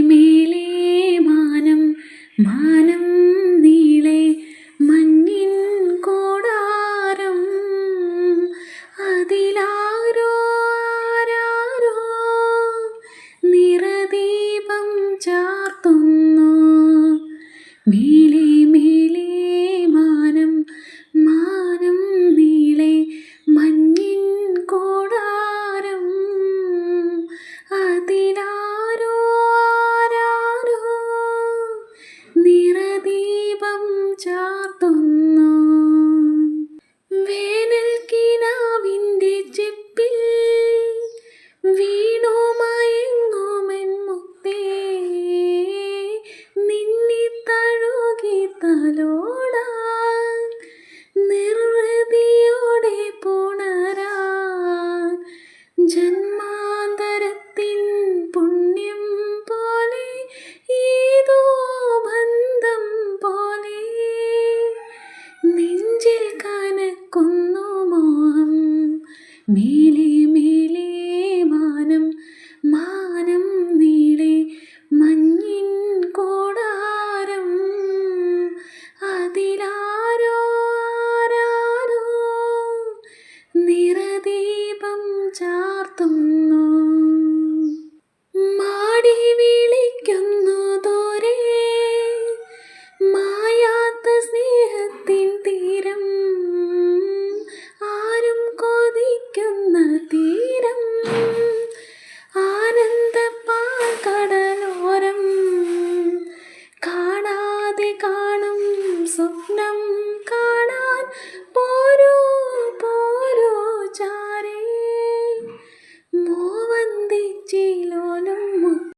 മേലെ മാനം മാനം നീളെ മഞ്ഞിൻ കോടാരം. അതിലാരോ ആരാരോ ചാർത്തുന്നു. മേലെ ജന്മാന്തരത്തിൻ പുണ്യം പോലെ ഏതോ ബന്ധം പോലെ. നെഞ്ചിൽ കനക്കുന്നു മോഹം മേലെ No.